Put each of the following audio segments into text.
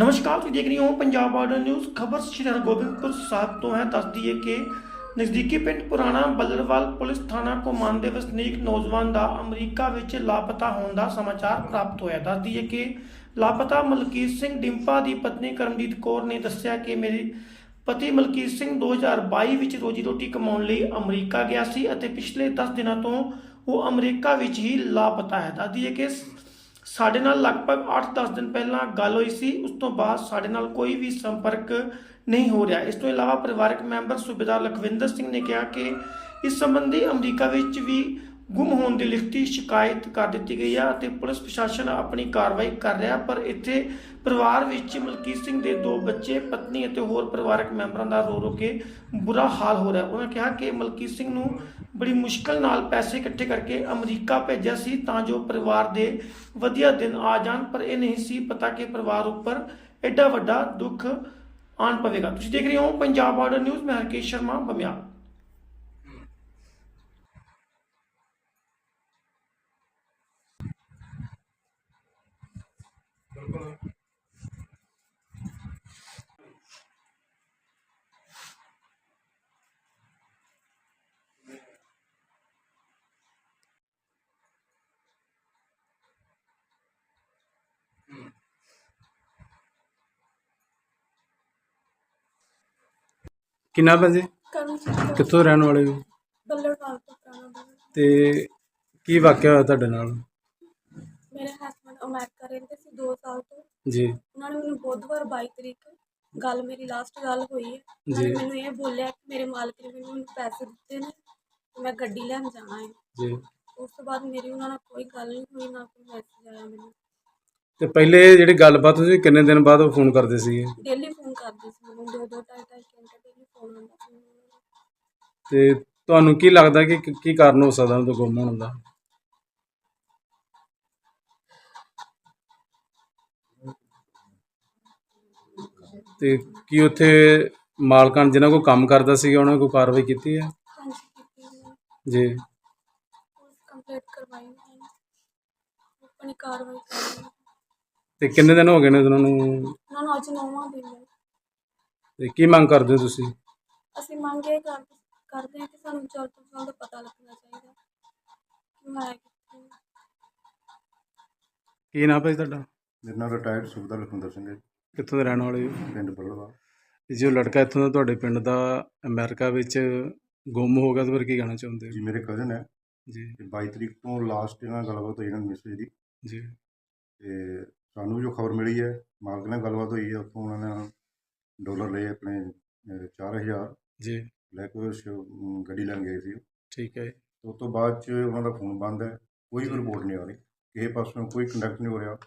ਨਮਸਕਾਰ, ਤੁਸੀਂ ਦੇਖ ਰਹੇ ਹੋ ਪੰਜਾਬ ਬਾਰਡਰ ਨਿਊਜ਼। ਖਬਰ ਸ਼੍ਰੀ ਹਰਗੋਬਿੰਦਪੁਰ ਸਾਹਿਬ ਤੋਂ ਹੈ। ਦੱਸਦੀ ਹੈ ਕਿ ਨਜ਼ਦੀਕੀ ਪਿੰਡ ਪੁਰਾਣਾ ਬੱਲਰਵਾਲ ਪੁਲਿਸ ਥਾਣਾ ਕੋਮਾਨ ਦੇ ਵਸਨੀਕ ਨੌਜਵਾਨ ਦਾ ਅਮਰੀਕਾ ਵਿੱਚ ਲਾਪਤਾ ਹੋਣ ਦਾ ਸਮਾਚਾਰ ਪ੍ਰਾਪਤ ਹੋਇਆ। ਦੱਸਦੀ ਹੈ ਕਿ ਲਾਪਤਾ ਮਲਕੀਤ ਸਿੰਘ ਡਿੰਪਾ ਦੀ ਪਤਨੀ ਕਰਮਜੀਤ ਕੌਰ ਨੇ ਦੱਸਿਆ ਕਿ ਮੇਰੀ ਪਤੀ ਮਲਕੀਤ ਸਿੰਘ 2022 ਵਿੱਚ ਰੋਜੀ ਰੋਟੀ ਕਮਾਉਣ ਲਈ ਅਮਰੀਕਾ ਗਿਆ ਸੀ ਅਤੇ ਪਿਛਲੇ 10 ਦਿਨਾਂ ਤੋਂ ਉਹ ਅਮਰੀਕਾ ਵਿੱਚ ਹੀ ਲਾਪਤਾ ਹੈ। ਦੱਸਦੀ ਹੈ ਕਿ ਸਾਡੇ ਨਾਲ ਲਗਭਗ 8-10 ਦਿਨ ਪਹਿਲਾਂ ਗੱਲ ਹੋਈ ਸੀ, ਉਸ ਤੋਂ ਬਾਅਦ ਸਾਡੇ ਨਾਲ ਕੋਈ ਵੀ ਸੰਪਰਕ ਨਹੀਂ ਹੋ ਰਿਹਾ। ਇਸ ਤੋਂ ਇਲਾਵਾ ਪਰਿਵਾਰਕ ਮੈਂਬਰ ਸੂਬੇਦਾਰ ਲਖਵਿੰਦਰ ਸਿੰਘ ਨੇ ਕਿਹਾ ਕਿ ਇਸ ਸੰਬੰਧੀ ਅਮਰੀਕਾ ਵਿੱਚ ਵੀ ਗੁੰਮ ਹੋਣ ਦੀ ਲਿਖਤੀ ਸ਼ਿਕਾਇਤ ਕਰ ਦਿੱਤੀ ਗਈ ਹੈ ਅਤੇ ਪੁਲਿਸ ਪ੍ਰਸ਼ਾਸਨ ਆਪਣੀ ਕਾਰਵਾਈ ਕਰ ਰਿਹਾ, ਪਰ ਇੱਥੇ ਪਰਿਵਾਰ ਵਿੱਚ ਮਲਕੀਤ ਸਿੰਘ ਦੇ ਦੋ ਬੱਚੇ, ਪਤਨੀ ਅਤੇ ਹੋਰ ਪਰਿਵਾਰਕ ਮੈਂਬਰਾਂ ਦਾ ਰੋ ਰੋ ਕੇ ਬੁਰਾ ਹਾਲ ਹੋ ਰਿਹਾ। ਉਹਨਾਂ ਕਿਹਾ ਕਿ ਮਲਕੀਤ ਸਿੰਘ ਨੂੰ ਬੜੀ ਮੁਸ਼ਕਲ ਨਾਲ ਪੈਸੇ ਇਕੱਠੇ ਕਰਕੇ ਅਮਰੀਕਾ ਭੇਜਿਆ ਸੀ ਤਾਂ ਜੋ ਪਰਿਵਾਰ ਦੇ ਵਧੀਆ ਦਿਨ ਆ ਜਾਣ, ਪਰ ਇਹ ਨਹੀਂ ਸੀ ਪਤਾ ਕਿ ਪਰਿਵਾਰ ਉੱਪਰ ਐਡਾ ਵੱਡਾ ਦੁੱਖ ਆਣ ਪਵੇਗਾ। ਤੁਸੀਂ ਦੇਖ ਰਹੇ ਹੋ ਪੰਜਾਬ ਬਾਰਡਰ ਨਿਊਜ਼, ਮੈਂ ਹਰਕੇਸ਼ ਸ਼ਰਮਾ ਬਮਿਆਲ ਕਿੰਨਾ ਪੈਸੇ? ਕਿੱਥੋਂ ਰਹਿਣ ਵਾਲੇ ਹੋ? ਬੱਲੜਵਾਲ ਤੋਂ ਤੇ ਕੀ ਵਾਕਿਆ ਹੋਇਆ ਤੁਹਾਡੇ ਨਾਲ? ਮੇਰੇ ਹਸਬੰਡ ਅਮਰੀਕਾ ਰਹਿੰਦੇ ਸੀ 2 ਸਾਲ ਤੋਂ। ਜੀ। ਉਹਨਾਂ ਨੇ ਮੈਨੂੰ ਬੁੱਧਵਾਰ 22 ਤਰੀਕ ਗੱਲ ਮੇਰੀ ਲਾਸਟ ਗੱਲ ਹੋਈ ਹੈ। ਉਹਨਾਂ ਨੇ ਜੀ। ਮੈਨੂੰ ਇਹ ਬੋਲਿਆ ਕਿ ਮੇਰੇ ਮਾਲਕ ਨੇ ਮੈਨੂੰ ਪੈਸੇ ਦਿੱਤੇ ਨੇ ਤੇ ਮੈਂ ਗੱਡੀ ਲੈਣ ਜਾਣਾ ਹੈ। ਜੀ। ਉਸ ਤੋਂ ਬਾਅਦ ਮੇਰੀ ਉਹਨਾਂ ਨਾਲ ਕੋਈ ਗੱਲ ਨਹੀਂ ਹੋਈ ਨਾ ਕੋਈ ਮੈਸੇਜ ਆਇਆ ਮੈਨੂੰ। ਤੇ ਪਹਿਲੇ ਜਿਹੜੀ ਗੱਲਬਾਤ ਹੋਈ ਕਿੰਨੇ ਦਿਨ ਬਾਅਦ ਉਹ ਫੋਨ ਕਰਦੇ ਸੀਗੇ? ਡੇਲੀ ਫੋਨ ਕਰਦੇ ਸੀ ਮੈਨੂੰ ਦੋ ਦੋ ਢਾਈ ਢਾਈ ਘੰਟੇ ਡੇਲੀ ਫੋਨ ਆਉਂਦਾ ਸੀ। ਉਹਨਾਂ। ਤੇ ਤੁਹਾਨੂੰ ਕੀ ਲੱਗਦਾ ਕਿ ਕੀ- ਕੀ ਕਾਰਨ ਹੋ ਸਕਦਾ ਉਹਦਾ ਗੁੰਮ ਹੋਣ ਦਾ? ਤੇ ਕੀ ਉੱਥੇ ਮਾਲਕਾਂ ਜਿਨ੍ਹਾਂ ਕੋਲ ਕੰਮ ਕਰਦਾ ਸੀਗਾ ਉਹਨਾਂ ਕੋਈ ਕਾਰਵਾਈ ਕੀਤੀ ਹੈ? ਹਾਂਜੀ ਕੀਤੀ ਉਹਨਾਂ ਨੇ ਜੀ। ਕੰਪਲੀਟ ਕਰਵਾਈ ਨੇ ਆਪਣੀ ਕਾਰਵਾਈ ਕਰ ਰਹੀ ਹੈ ਤੇ ਕਿੰਨੇ ਦਿਨ ਹੋ ਗਏ ਨੇ ਉਹਨਾਂ ਨੂੰ? ਉਹਨਾਂ ਨੂੰ ਅੱਜ ਨੌਵਾਂ ਦਿਨ ਹੈ। ਤੇ ਕੀ ਮੰਗ ਕਰਦੇ ਹੋ ਤੁਸੀਂ? ਅਸੀਂ ਮੰਗ ਇਹ ਕਰ ਕਰਦੇ ਹਾਂ ਕਿ ਸਾਨੂੰ ਜਲਦ ਤੋਂ ਜਲਦ ਪਤਾ ਲੱਗਣਾ ਚਾਹੀਦਾ। ਕਿ ਮੈਂ ਕਿੱਥੇ ਹਾਂ। ਕੀ ਨਾਮ ਹੈ ਜੀ ਤੁਹਾਡਾ? ਮੇਰਾ ਨਾਮ ਰਿਟਾਇਰਡ ਸੁਬੇਦਾਰ ਲਖਵਿੰਦਰ ਸਿੰਘ ਹੈ ਕਿੱਥੋਂ ਦੇ ਰਹਿਣ ਵਾਲੇ ਹੋ? ਪਿੰਡ ਬੱਲਵਾ। ਤੇ ਜੋ ਲੜਕਾ ਇੱਥੋਂ ਦਾ ਤੁਹਾਡੇ ਪਿੰਡ ਦਾ ਅਮਰੀਕਾ ਵਿੱਚ ਗੁੰਮ ਹੋ ਗਿਆ ਉਹਦੇ ਬਾਰੇ ਕੀ ਕਹਿਣਾ ਚਾਹੁੰਦੇ ਜੀ ਮੇਰੇ ਕਜ਼ਨ ਹੈ। ਜੀ। ਤੇ 22 ਤਰੀਕ ਤੋਂ ਲਾਸਟ ਇਹਨਾਂ ਨਾਲ ਗੱਲਬਾਤ ਹੋਈ ਇਹਨਾਂ ਮੈਸੇਜ ਦੀ। ਜੀ। ਤੇ ਸਾਨੂੰ ਜੋ ਖਬਰ ਮਿਲੀ ਹੈ ਮਾਲਕ ਨਾਲ ਗੱਲਬਾਤ ਹੋਈ ਹੈ ਉੱਥੋਂ ਉਹਨਾਂ ਨੇ ਡਾਲਰ ਲਏ ਆਪਣੇ ਅਹ, 4000 ਜੀ। ਲੈ ਕੇ ਉਹ ਅਮ, ਗੱਡੀ ਲੈਣ ਗਏ ਸੀ ਠੀਕ ਹੈ। ਤੇ ਉਸ ਤੋਂ ਬਾਅਦ ਚ ਉਹਨਾਂ ਦਾ ਫੋਨ ਬੰਦ ਹੈ। ਕੋਈ ਵੀ ਰਿਪੋਰਟ ਨਹੀਂ ਆ ਰਹੀ। ਕਿਸੇ ਪਾਸੋਂ ਕੋਈ ਕੰਟੈਕਟ ਨਹੀਂ ਹੋ ਰਿਹਾ।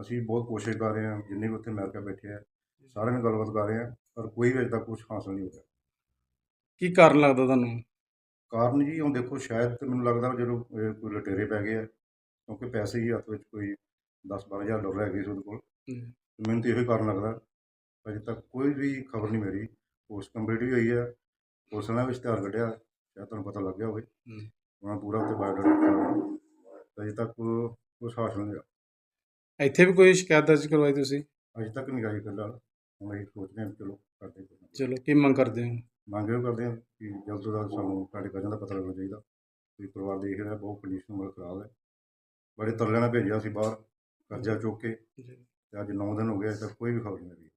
ਅਸੀਂ ਬਹੁਤ ਕੋਸ਼ਿਸ਼ ਕਰ ਰਹੇ ਹਾਂ ਜਿੰਨੇ ਵੀ ਉੱਥੇ ਅਮਰੀਕਾ ਬੈਠੇ ਆ ਸਾਰਿਆਂ ਨਾਲ ਗੱਲਬਾਤ ਕਰ ਰਹੇ ਹਾਂ ਪਰ ਕੋਈ ਵੀ ਅਜੇ ਤੱਕ ਕੁਝ ਹਾਸਲ ਨਹੀਂ ਹੋ ਰਿਹਾ। ਕੀ ਕਾਰਨ ਲੱਗਦਾ ਤੁਹਾਨੂੰ? ਕਾਰਨ ਜੀ ਹੁਣ ਦੇਖੋ ਸ਼ਾਇਦ ਤੇ ਮੈਨੂੰ ਲੱਗਦਾ ਜਦੋਂ ਇਹ ਕੋਈ ਲਟੇਰੇ ਪੈ ਗਏ ਆ ਕਿਉਂਕਿ ਪੈਸੇ ਹੀ ਹੱਥ ਵਿੱਚ ਕੋਈ 10 12000 ਡਾਲਰ ਹੈਗੇ ਸੀ ਉਹਦੇ ਕੋਲ। ਮੈਨੂੰ ਤਾਂ ਇਹੋ ਹੀ ਕਾਰਨ ਲੱਗਦਾ ਅਜੇ ਤੱਕ ਕੋਈ ਵੀ ਖਬਰ ਨਹੀਂ ਮੇਰੀ ਪੋਸਟ ਕੰਪਲੀਟ ਵੀ ਹੋਈ ਹੈ ਪੁਲਿਸ ਨੇ ਵੀ ਇਸ਼ਤਿਹਾਰ ਕੱਢਿਆ ਸ਼ਾਇਦ ਤੁਹਾਨੂੰ ਪਤਾ ਲੱਗ ਗਿਆ ਹੋਵੇ। ਉਹਨਾਂ ਪੂਰਾ ਉੱਤੇ ਬਾਇਓਡਾਟਾ ਅਜੇ ਤੱਕ ਕੁਛ ਹਾਸਲ ਨਹੀਂ ਹੋਇਆ। ਇੱਥੇ ਵੀ ਕੋਈ ਸ਼ਿਕਾਇਤ ਦਰਜ ਕਰਵਾਈ ਤੁਸੀਂ? ਅਜੇ ਤੱਕ ਨਹੀਂ ਆਈ ਫਿਲਹਾਲ। ਹੁਣ ਅਸੀਂ ਸੋਚਦੇ ਹਾਂ ਵੀ ਚਲੋ ਕਰਦੇ ਹਾਂ। ਚਲੋ ਕੀ ਮੰਗ ਕਰਦੇ ਹੋ? ਮੰਗ ਇਹ ਕਰਦੇ ਹਾਂ ਕਿ ਜਲਦ ਤੋਂ ਜਲਦ ਸਾਨੂੰ ਸਾਡੇ ਕਜ਼ਨ ਦਾ ਪਤਾ ਲੱਗਣਾ ਚਾਹੀਦਾ ਵੀ ਪਰਿਵਾਰ ਦੇਖ ਰਿਹਾ ਬਹੁਤ ਕੰਡੀਸ਼ਨ ਬਹੁਤ ਖਰਾਬ ਹੈ। ਬੜੇ ਤਰਲੇ ਨਾਲ ਭੇਜਿਆ ਸੀ ਬਾਹਰ ਕਰਜ਼ਾ ਚੁੱਕ ਕੇ ਤੇ ਅੱਜ 9 ਦਿਨ ਹੋ ਗਏ ਅਜੇ ਤੱਕ ਕੋਈ ਵੀ ਖਬਰ ਨਹੀਂ ਮਿਲੀ।